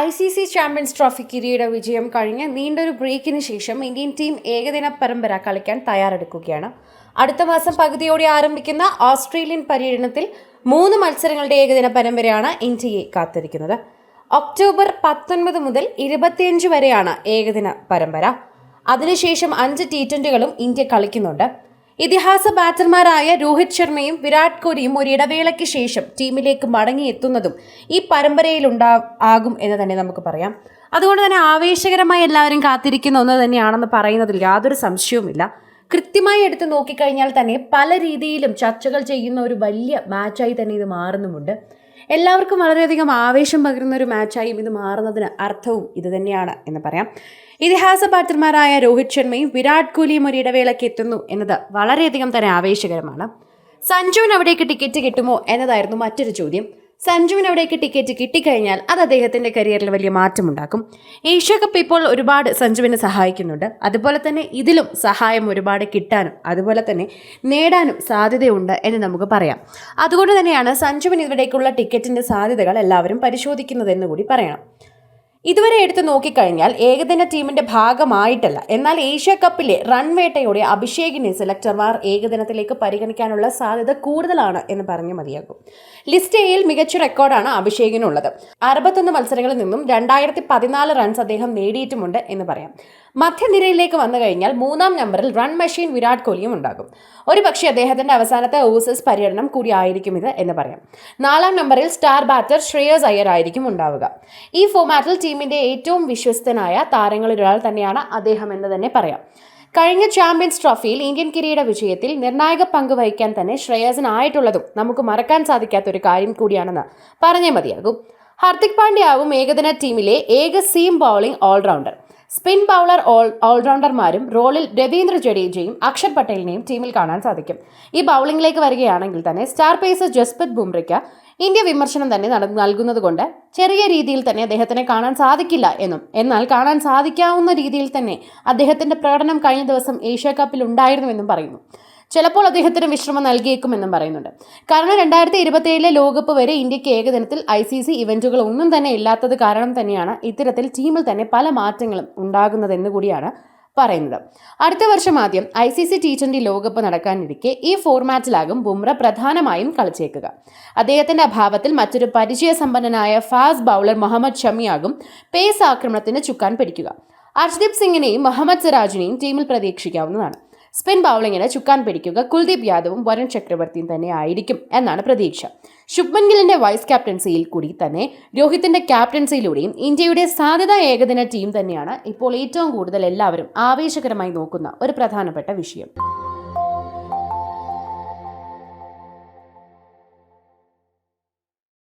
I C C champions trophy കിരീട വിജയം കഴിഞ്ഞ് നീണ്ടൊരു ബ്രേക്കിന് ശേഷം ഇന്ത്യൻ ടീം ഏകദിന പരമ്പര കളിക്കാൻ തയ്യാറെടുക്കുകയാണ്. അടുത്ത മാസം പകുതിയോടെ ആരംഭിക്കുന്ന ഓസ്ട്രേലിയൻ പര്യടനത്തിൽ മൂന്ന് മത്സരങ്ങളുടെ ഏകദിന പരമ്പരയാണ് ഇന്ത്യയെ കാത്തിരിക്കുന്നത്. ഒക്ടോബർ പത്തൊൻപത് മുതൽ ഇരുപത്തിയഞ്ച് വരെയാണ് ഏകദിന പരമ്പര. അതിനുശേഷം അഞ്ച് ടി ട്വന്റികളും ഇന്ത്യ കളിക്കുന്നുണ്ട്. ഇതിഹാസ ബാറ്റർമാരായ രോഹിത് ശർമ്മയും വിരാട് കോഹ്ലിയും ഒരു ഇടവേളയ്ക്ക് ശേഷം ടീമിലേക്ക് മടങ്ങിയെത്തുന്നതും ഈ പരമ്പരയിൽ ഉണ്ടാ ആകും എന്ന് തന്നെ നമുക്ക് പറയാം. അതുകൊണ്ട് തന്നെ ആവേശകരമായി എല്ലാവരും കാത്തിരിക്കുന്ന ഒന്ന് തന്നെയാണെന്ന് പറയുന്നതിൽ യാതൊരു സംശയവുമില്ല. കൃത്യമായി എടുത്ത് നോക്കിക്കഴിഞ്ഞാൽ തന്നെ പല രീതിയിലും ചർച്ചകൾ ചെയ്യുന്ന ഒരു വലിയ മാച്ചായി തന്നെ ഇത് മാറുന്നുമുണ്ട്. എല്ലാവർക്കും വളരെയധികം ആവേശം പകരുന്ന ഒരു മാച്ചായും ഇത് മാറുന്നതിന് അർത്ഥവും ഇത് തന്നെയാണ് എന്ന് പറയാം. ഇതിഹാസ ബാറ്റർമാരായ രോഹിത് ശർമ്മയും വിരാട് കോഹ്ലിയും ഒരു ഇടവേളയ്ക്ക് എത്തുന്നു എന്നത് വളരെയധികം തന്നെ ആവേശകരമാണ്. സഞ്ജുവിന് അവിടേക്ക് ടിക്കറ്റ് കിട്ടുമോ എന്നതായിരുന്നു മറ്റൊരു ചോദ്യം. സഞ്ജുവിന് അവിടേക്ക് ടിക്കറ്റ് കിട്ടിക്കഴിഞ്ഞാൽ അത് അദ്ദേഹത്തിന്റെ കരിയറിൽ വലിയ മാറ്റമുണ്ടാക്കും. ഏഷ്യ കപ്പ് ഇപ്പോൾ ഒരുപാട് സഞ്ജുവിനെ സഹായിക്കുന്നുണ്ട്. അതുപോലെ തന്നെ ഇതിലും സഹായം ഒരുപാട് കിട്ടാനും അതുപോലെ തന്നെ നേടാനും സാധ്യതയുണ്ട് എന്ന് നമുക്ക് പറയാം. അതുകൊണ്ട് തന്നെയാണ് സഞ്ജുവിന് ഇവിടേക്കുള്ള ടിക്കറ്റിന്റെ സാധ്യതകൾ എല്ലാവരും പരിശോധിക്കുന്നതെന്ന് കൂടി പറയണം. ഇതുവരെ എടുത്തു നോക്കിക്കഴിഞ്ഞാൽ ഏകദിന ടീമിന്റെ ഭാഗമായിട്ടല്ല. എന്നാൽ ഏഷ്യ കപ്പിലെ റൺവേട്ടയുടെ അഭിഷേകിനെ സെലക്ടർമാർ ഏകദിനത്തിലേക്ക് പരിഗണിക്കാനുള്ള സാധ്യത കൂടുതലാണ് എന്ന് പറഞ്ഞു മതിയാകും. ലിസ്റ്റ് എയിൽ മികച്ച റെക്കോർഡാണ് അഭിഷേകിനുള്ളത്. അറുപത്തൊന്ന് മത്സരങ്ങളിൽ നിന്നും രണ്ടായിരത്തി പതിനാല് റൺസ് അദ്ദേഹം നേടിയിട്ടുമുണ്ട് എന്ന് പറയാം. മധ്യനിരയിലേക്ക് വന്നു കഴിഞ്ഞാൽ മൂന്നാം നമ്പറിൽ റൺ മെഷീൻ വിരാട് കോഹ്ലിയും ഉണ്ടാകും. ഒരു പക്ഷേ അദ്ദേഹത്തിന്റെ അവസാനത്തെ ഓസസ് പര്യടനം കൂടി ആയിരിക്കും ഇത് എന്ന് പറയാം. നാലാം നമ്പറിൽ സ്റ്റാർ ബാറ്റർ ശ്രേയസ് അയ്യർ ആയിരിക്കും ഉണ്ടാവുക. ഈ ഫോമാറ്റിൽ ടീമിന്റെ ഏറ്റവും വിശ്വസ്തനായ താരങ്ങളിൽ ഒരാൾ തന്നെയാണ് അദ്ദേഹം എന്ന് തന്നെ പറയാം. കഴിഞ്ഞ ചാമ്പ്യൻസ് ട്രോഫിയിൽ ഇന്ത്യൻ കിരീട വിജയത്തിൽ നിർണായക പങ്ക് വഹിക്കാൻ തന്നെ ശ്രേയസനായിട്ടുള്ളതും നമുക്ക് മറക്കാൻ സാധിക്കാത്ത ഒരു കാര്യം കൂടിയാണെന്ന് പറഞ്ഞേ മതിയാകും. ഹർദിക് പാണ്ഡ്യയാവും ഏകദിന ടീമിലെ ഏക seam bowling allrounder spin bowler all ഓൾറൗണ്ടർമാരും റോളിൽ രവീന്ദ്ര ജഡേജയും അക്ഷർ പട്ടേലിനെയും ടീമിൽ കാണാൻ സാധിക്കും. ഈ ബൗളിംഗിലേക്ക് വരികയാണെങ്കിൽ തന്നെ സ്റ്റാർ പേസർ ജസ്പ്രീത് ബുംറയ്ക്ക് ഇന്ത്യ വിമർശനം തന്നെ നൽകുന്നത് കൊണ്ട് ചെറിയ രീതിയിൽ തന്നെ അദ്ദേഹത്തിനെ കാണാൻ സാധിക്കില്ല എന്നും. എന്നാൽ കാണാൻ സാധിക്കാവുന്ന രീതിയിൽ തന്നെ അദ്ദേഹത്തിന്റെ പ്രകടനം കഴിഞ്ഞ ദിവസം ഏഷ്യ കപ്പിൽ ഉണ്ടായിരുന്നുവെന്നും പറയുന്നു. ചിലപ്പോൾ അദ്ദേഹത്തിന് വിശ്രമം നൽകിയേക്കുമെന്നും പറയുന്നുണ്ട്. കാരണം രണ്ടായിരത്തി ഇരുപത്തിയേഴിലെ ലോകകപ്പ് വരെ ഇന്ത്യയ്ക്ക് ഏകദിനത്തിൽ ഐ സി സി ഇവന്റുകൾ ഒന്നും തന്നെ ഇല്ലാത്തത് കാരണം തന്നെയാണ് ഇത്തരത്തിൽ ടീമിൽ തന്നെ പല മാറ്റങ്ങളും ഉണ്ടാകുന്നതെന്ന് കൂടിയാണ് പറയുന്നത്. അടുത്ത വർഷം ആദ്യം I C C T twenty ലോകകപ്പ് നടക്കാനിരിക്കെ ഈ ഫോർമാറ്റിലാകും ബുംറ പ്രധാനമായും കളിച്ചേക്കുക. അദ്ദേഹത്തിന്റെ അഭാവത്തിൽ മറ്റൊരു പരിചയസമ്പന്നനായ ഫാസ്റ്റ് ബൗളർ മുഹമ്മദ് ഷമിയാകും പേസ് ആക്രമണത്തിന് ചുക്കാൻ പിടിക്കുക. അർഷ്ദീപ് സിംഗിനെയും മുഹമ്മദ് സിറാജിനെയും ടീമിൽ പ്രതീക്ഷിക്കാവുന്നതാണ്. സ്പിൻ ബൗളിങ്ങിന് ചുക്കാൻ പിടിക്കുക കുൽദീപ് യാദവും വരുൺ ചക്രവർത്തിയും തന്നെ ആയിരിക്കും എന്നാണ് പ്രതീക്ഷ. ശുഭ്മൻ ഗില്ലിന്റെ വൈസ് ക്യാപ്റ്റൻസിയിൽ കൂടി തന്നെ രോഹിത്തിന്റെ ക്യാപ്റ്റൻസിയിലൂടെയും ഇന്ത്യയുടെ സാധ്യത ഏകദിന ടീം തന്നെയാണ് ഇപ്പോൾ ഏറ്റവും കൂടുതൽ എല്ലാവരും ആവേശകരമായി നോക്കുന്ന ഒരു പ്രധാനപ്പെട്ട വിഷയം.